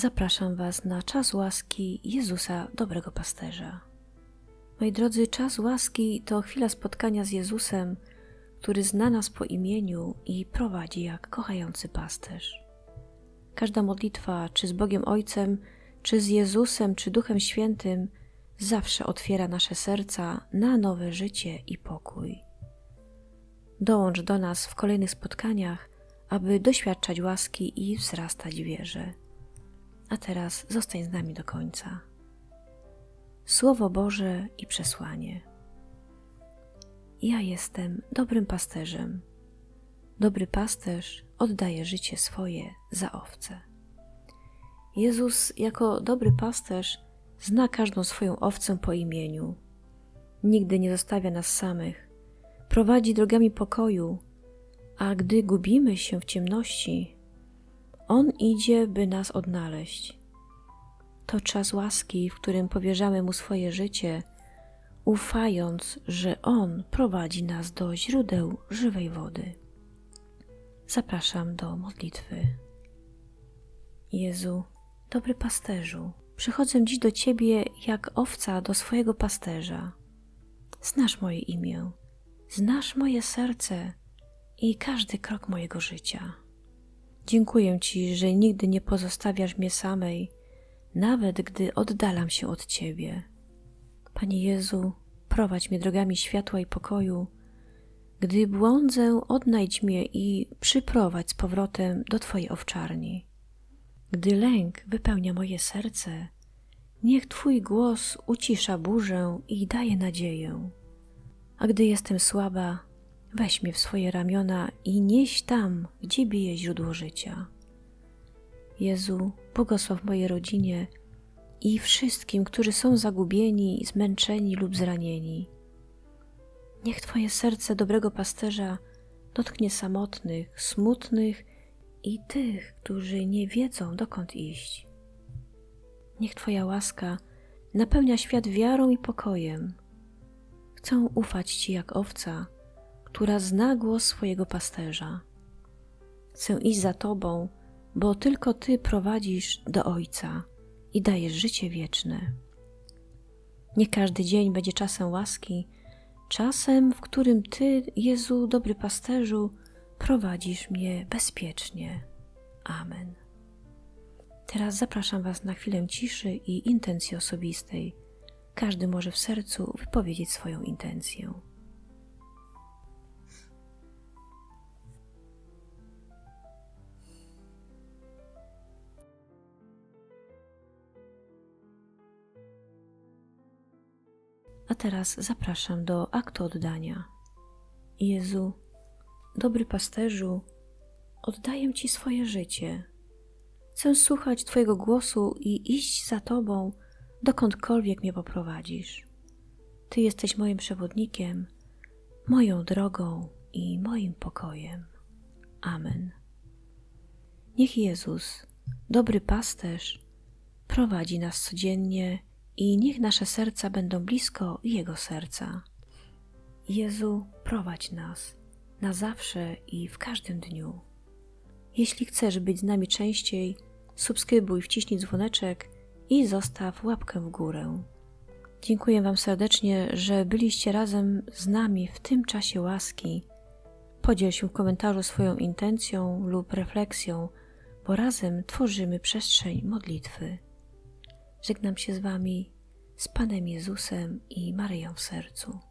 zapraszam Was na czas łaski Jezusa, dobrego pasterza. Moi drodzy, czas łaski to chwila spotkania z Jezusem, który zna nas po imieniu i prowadzi jak kochający pasterz. Każda modlitwa, czy z Bogiem Ojcem, czy z Jezusem, czy Duchem Świętym, zawsze otwiera nasze serca na nowe życie i pokój. Dołącz do nas w kolejnych spotkaniach, aby doświadczać łaski i wzrastać wierze. A teraz zostań z nami do końca. Słowo Boże i przesłanie. Ja jestem dobrym pasterzem. Dobry pasterz oddaje życie swoje za owce. Jezus, jako dobry pasterz, zna każdą swoją owcę po imieniu. Nigdy nie zostawia nas samych. Prowadzi drogami pokoju, a gdy gubimy się w ciemności, On idzie, by nas odnaleźć. To czas łaski, w którym powierzamy Mu swoje życie, ufając, że On prowadzi nas do źródeł żywej wody. Zapraszam do modlitwy. Jezu, dobry pasterzu, przychodzę dziś do Ciebie jak owca do swojego pasterza. Znasz moje imię, znasz moje serce i każdy krok mojego życia. Dziękuję Ci, że nigdy nie pozostawiasz mnie samej, nawet gdy oddalam się od Ciebie. Panie Jezu, prowadź mnie drogami światła i pokoju. Gdy błądzę, odnajdź mnie i przyprowadź z powrotem do Twojej owczarni. Gdy lęk wypełnia moje serce, niech Twój głos ucisza burzę i daje nadzieję. A gdy jestem słaba, weź mnie w swoje ramiona i nieś tam, gdzie bije źródło życia. Jezu, błogosław mojej rodzinie i wszystkim, którzy są zagubieni, zmęczeni lub zranieni. Niech Twoje serce dobrego pasterza dotknie samotnych, smutnych i tych, którzy nie wiedzą, dokąd iść. Niech Twoja łaska napełnia świat wiarą i pokojem. Chcę ufać Ci jak owca, która zna głos swojego pasterza. Chcę iść za Tobą, bo tylko Ty prowadzisz do Ojca i dajesz życie wieczne. Niech każdy dzień będzie czasem łaski, czasem, w którym Ty, Jezu, dobry pasterzu, prowadzisz mnie bezpiecznie. Amen. Teraz zapraszam Was na chwilę ciszy i intencji osobistej. Każdy może w sercu wypowiedzieć swoją intencję. Teraz zapraszam do aktu oddania. Jezu, dobry pasterzu, oddaję Ci swoje życie. Chcę słuchać Twojego głosu i iść za Tobą, dokądkolwiek mnie poprowadzisz. Ty jesteś moim przewodnikiem, moją drogą i moim pokojem. Amen. Niech Jezus, dobry pasterz, prowadzi nas codziennie i niech nasze serca będą blisko Jego serca. Jezu, prowadź nas na zawsze i w każdym dniu. Jeśli chcesz być z nami częściej, subskrybuj, wciśnij dzwoneczek i zostaw łapkę w górę. Dziękuję Wam serdecznie, że byliście razem z nami w tym czasie łaski. Podziel się w komentarzu swoją intencją lub refleksją, bo razem tworzymy przestrzeń modlitwy. Żegnam się z Wami z Panem Jezusem i Maryją w sercu.